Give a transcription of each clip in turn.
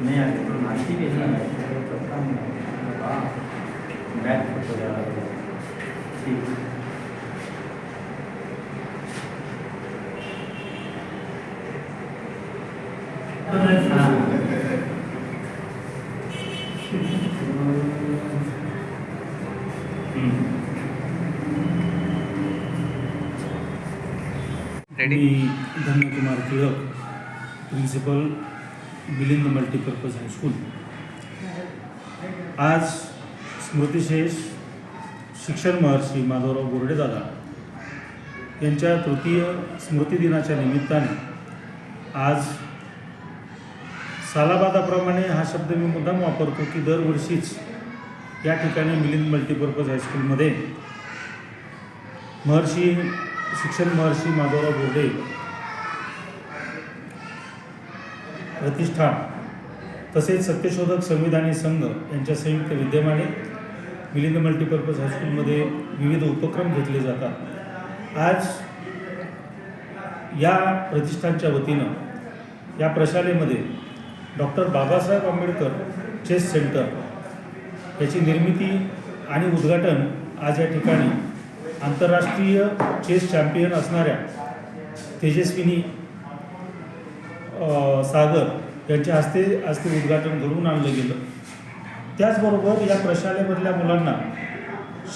नहीं आगे तो माहिती भेजना है तो काम हाँ बैक फोटो ज़्यादा ठीक हाँ हम्म. Ready Dhanyakumar Tilak principal Milind multipurpose high school आज स्मृतिशेष शिक्षण महर्षी माधवराव बोर्डेदादा यांच्या तृतीय स्मृतिदिनाच्या निमित्ताने आज सालाबादाप्रमाणे हा शब्द मी मुद्दाम वापरतो की दरवर्षीच या ठिकाणी मिलिंद मल्टीपर्पज हायस्कूलमध्ये महर्षी शिक्षण महर्षी माधवराव बोर्डे प्रतिष्ठान तसेच सत्यशोधक संविधानी संघ यांच्या संयुक्त विद्यमाने मिलिंद मल्टीपर्पज हायस्कूलमध्ये विविध उपक्रम घेतले जातात. आज या प्रतिष्ठानच्या वतीनं या प्रशालेमध्ये doctor Babasaheb Ambedkar chess centre याची निर्मिती आणि उद्घाटन आज या ठिकाणी आंतरराष्ट्रीय चेस चॅम्पियन असणाऱ्या तेजस्विनी सागर यांच्या हस्ते हस्ते उद्घाटन घडवून आणलं गेलं. त्याचबरोबर या प्रशालेमधल्या मुलांना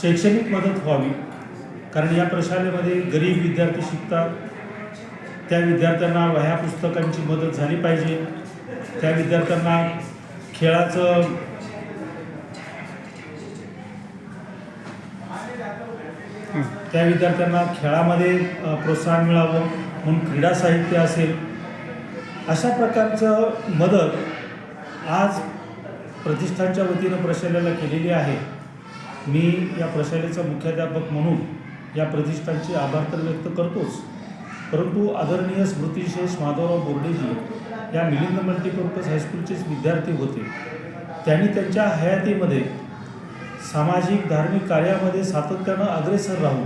शैक्षणिक मदत व्हावी कारण या प्रशालेमध्ये गरीब विद्यार्थी शिकतात. त्या विद्यार्थ्यांना वह्या पुस्तकांची मदत झाली पाहिजे. त्या विद्यार्थ्यांना खेळाचं त्या विद्यार्थ्यांना खेळामध्ये प्रोत्साहन मिळावं म्हणून क्रीडा साहित्य असेल अशा प्रकारचं मदत आज प्रतिष्ठानच्या वतीनं प्रशालेला केलेली आहे. मी या प्रशालेचा मुख्याध्यापक म्हणून या प्रतिष्ठानचे आभार तर व्यक्त करतोच. परंतु आदरणीय स्मृतिशेष माधवराव बोर्डेजी या मिलिंद मल्टीपर्पज हायस्कूलचेच विद्यार्थी होते. त्यांनी त्यांच्या हयातीमध्ये सामाजिक धार्मिक कार्यामध्ये सातत्यानं अग्रेसर राहून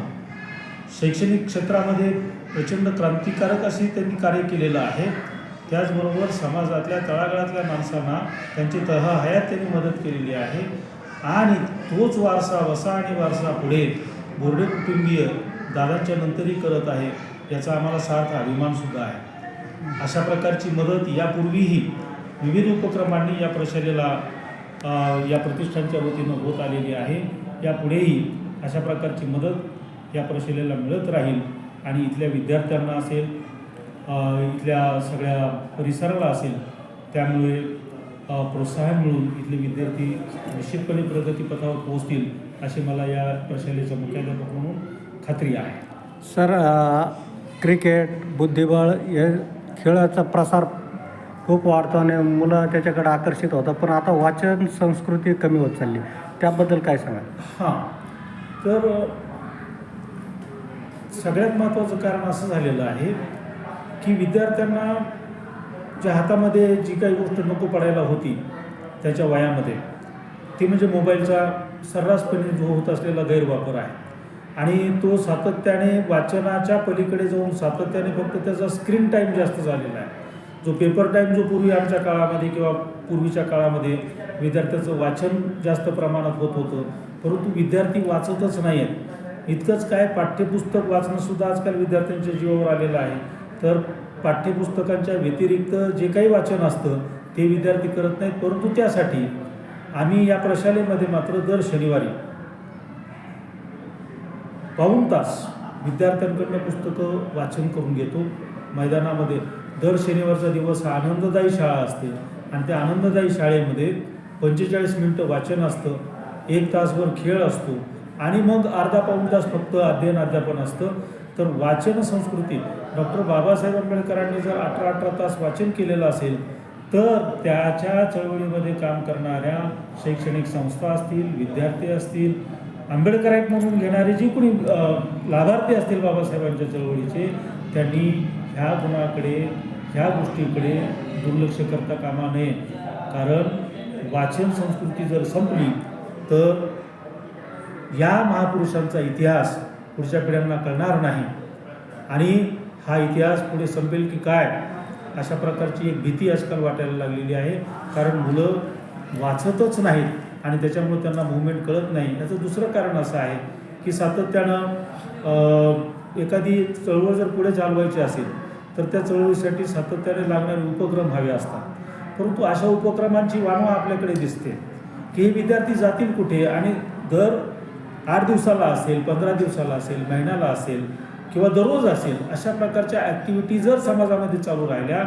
शैक्षणिक क्षेत्रामध्ये प्रचंड क्रांतिकारक असे त्यांनी कार्य केलेलं आहे. त्याचबरोबर समाजातल्या तळागाळातल्या माणसांना त्यांची तह हयात त्यांनी मदत केलेली आहे. आणि तोच वारसा वसा आणि वारसा पुढे बोर्डे कुटुंबीय दादांच्या नंतरही करत आहे याचा आम्हाला सार्थ अभिमानसुद्धा आहे. अशा प्रकारची मदत यापूर्वीही विविध उपक्रमांनी या प्रशालेला या प्रतिष्ठानच्या वतीनं होत आलेली आहे. यापुढेही अशा प्रकारची मदत या परिषदेला मिळत राहील आणि इथल्या विद्यार्थ्यांना असेल इथल्या सगळ्या परिसराला असेल त्यामुळे प्रोत्साहन मिळून इथले विद्यार्थी निश्चितपणे प्रगतीपथावर पोहोचतील अशी मला या प्रशालेचा मुख्याध्यापक म्हणून खात्री आहे. सर क्रिकेट बुद्धिबळ हे खेळाचा प्रसार खूप वाढतो आणि मुलं त्याच्याकडे आकर्षित होतात. पण आता वाचन संस्कृती कमी होत चालली. त्याबद्दल काय सांगा हां. तर सगळ्यात महत्त्वाचं कारण असं झालेलं आहे की विद्यार्थ्यांना ज्या हातामध्ये जी काही गोष्ट नको पडायला होती त्याच्या वयामध्ये ती म्हणजे मोबाईलचा सर्रासपणे जो होत असलेला गैरवापर आहे. आणि तो सातत्याने वाचनाच्या पलीकडे जाऊन सातत्याने फक्त त्याचा स्क्रीन टाईम जास्त झालेला आहे. जो पेपर टाईम जो पूर्वी आमच्या काळामध्ये किंवा पूर्वीच्या काळामध्ये विद्यार्थ्याचं वाचन जास्त प्रमाणात होत होतं परंतु विद्यार्थी वाचतच नाही आहेत इतकंच काय पाठ्यपुस्तक वाचणंसुद्धा आजकाल विद्यार्थ्यांच्या जीवावर आलेलं आहे. तर पाठ्यपुस्तकांच्या व्यतिरिक्त जे काही वाचन असतं ते विद्यार्थी करत नाहीत. परंतु त्यासाठी आम्ही या प्रशालेमध्ये मात्र दर शनिवारी पाऊण तास विद्यार्थ्यांकडनं पुस्तकं वाचन करून घेतो. मैदानामध्ये दर शनिवारचा दिवस हा आनंददायी शाळा असते. आणि त्या आनंददायी शाळेमध्ये पंचेचाळीस मिनटं वाचन असतं एक तासभर खेळ असतो आणि मग अर्धा पाऊण तास फक्त अध्ययन अध्यापन असतं. तर वाचन संस्कृती डॉक्टर बाबासाहेब आंबेडकरांनी जर अठरा अठरा तास वाचन केलेलं असेल तर त्याच्या चळवळीमध्ये काम करणाऱ्या शैक्षणिक संस्था असतील विद्यार्थी असतील आंबेडकराईट म्हणून घेणारे जी कोणी लाभार्थी असतील बाबासाहेबांच्या चळवळीचे त्यांनी ह्या गुणाकडे ह्या गोष्टीकडे दुर्लक्ष करता कामा नये. कारण वाचन संस्कृती जर संपली तर या महापुरुषांचा इतिहास पुढच्या पिढ्यांना कळणार नाही. आणि हा इतिहास पुढे संपेल की काय अशा प्रकारची एक भीती आजकाल वाटायला लागलेली आहे. कारण मुलं वाचतच नाहीत आणि त्याच्यामुळे त्यांना मुवमेंट कळत नाही. याचं दुसरं कारण असं आहे की सातत्यानं एखादी चळवळ जर पुढे चालवायची असेल तर त्या चळवळीसाठी सातत्याने लागणारे उपक्रम हवे असतात. परंतु अशा उपक्रमांची वानवा आपल्याकडे दिसते की हे विद्यार्थी जातील कुठे आणि दर आठ दिवसाला असेल पंधरा दिवसाला असेल महिन्याला असेल किंवा दररोज असेल अशा प्रकारच्या ॲक्टिव्हिटी जर समाजामध्ये चालू राहिल्या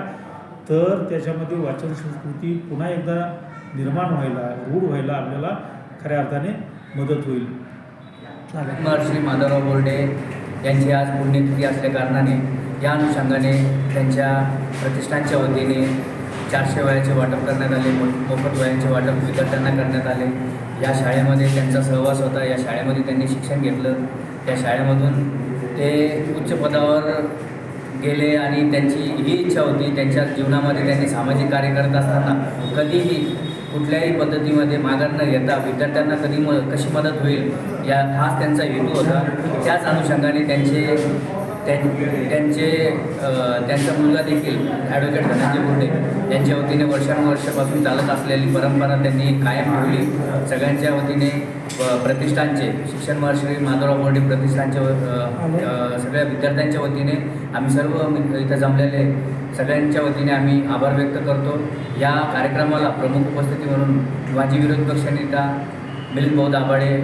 तर त्याच्यामध्ये वाचन संस्कृती पुन्हा एकदा निर्माण व्हायला रूढ व्हायला आपल्याला खऱ्या अर्थाने मदत होईल. श्री माधवराव बोर्डे यांची आज पुण्यतिथी असल्या कारणाने या अनुषंगाने त्यांच्या प्रतिष्ठानच्या वतीने चारशे वयाचे वाटप करण्यात आले मोफत वयांचे वाटप विद्यार्थ्यांना करण्यात आले. या शाळेमध्ये त्यांचा सहवास होता या शाळेमध्ये त्यांनी शिक्षण घेतलं. त्या शाळेमधून ते उच्च पदावर गेले आणि त्यांची ही इच्छा होती त्यांच्या जीवनामध्ये त्यांनी सामाजिक कार्य करत असताना कधीही कुठल्याही पद्धतीमध्ये माघार न घेता विद्यार्थ्यांना कधी म कशी मदत होईल या हाच त्यांचा हेतू होता. त्याच अनुषंगाने त्यांचे त्यांचे त्यांचा मुलगा देखील ॲडव्होकेट धनंजय बोर्डे यांच्या वतीने वर्षानुवर्षापासून चालत असलेली परंपरा त्यांनी कायम ठेवली. सगळ्यांच्या वतीने प्रतिष्ठानचे शिक्षण महर्षी माधवराव बोर्डे प्रतिष्ठानच्या व- सगळ्या विद्यार्थ्यांच्या वतीने आम्ही सर्व इथं जमलेले सगळ्यांच्या वतीने आम्ही आभार व्यक्त करतो. या कार्यक्रमाला प्रमुख उपस्थिती म्हणून माजी विरोधी पक्षनेता मिलिंद भाऊ दाभाडे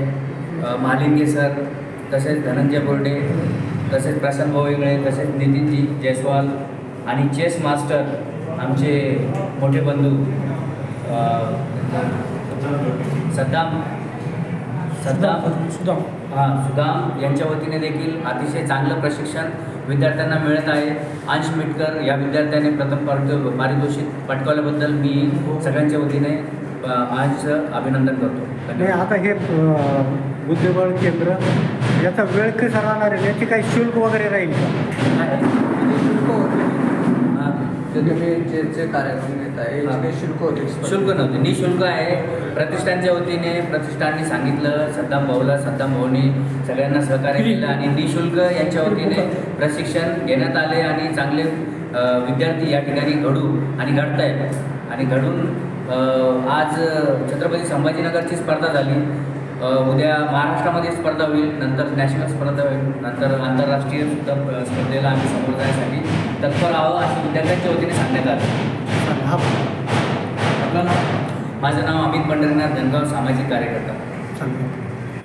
महालिंगे सर तसेच धनंजय बोर्डे तसेच प्रशांत भाऊ वेगळे तसेच नितीनजी जयस्वाल आणि चेस मास्टर आमचे मोठे बंधू सद्दाम सद्दाम सुद्धा हां सुदाम यांच्या वतीने देखील अतिशय चांगलं प्रशिक्षण विद्यार्थ्यांना मिळत आहे. अंश मिटकर या विद्यार्थ्याने प्रथम पारितो पारितोषिक पटकावल्याबद्दल मी सगळ्यांच्या वतीने अ, अंशचं अभिनंदन करतो. नाही आता हे बुद्धिबळ केंद्र याचा वेळ कसा राहणार आहे? याची काही शुल्क वगैरे राहील का? हां. ते तुम्ही जे जे कार्यक्रम याचे काही शुल्क होते. शुल्क नव्हते. निशुल्क आहे. प्रतिष्ठानच्या वतीने प्रतिष्ठानने सांगितलं सद्दाम भाऊला सद्दाम भाऊनी सगळ्यांना सहकार्य केलं आणि निशुल्क यांच्या वतीने प्रशिक्षण घेण्यात आले आणि चांगले विद्यार्थी या ठिकाणी घडू आणि घडत आहेत आणि घडून आज छत्रपती संभाजीनगरची स्पर्धा झाली. उद्या महाराष्ट्रामध्ये स्पर्धा होईल नंतर नॅशनल स्पर्धा होईल नंतर आंतरराष्ट्रीय सुद्धा स्पर्धेला आम्ही समोर जाण्यासाठी तत्पर आहोत असे विद्यार्थ्यांच्या वतीने सांगण्यात आलं. हा आपलं नाव? माझं नाव अमित पंढरीनाथ धनगाव सामाजिक कार्यकर्ता.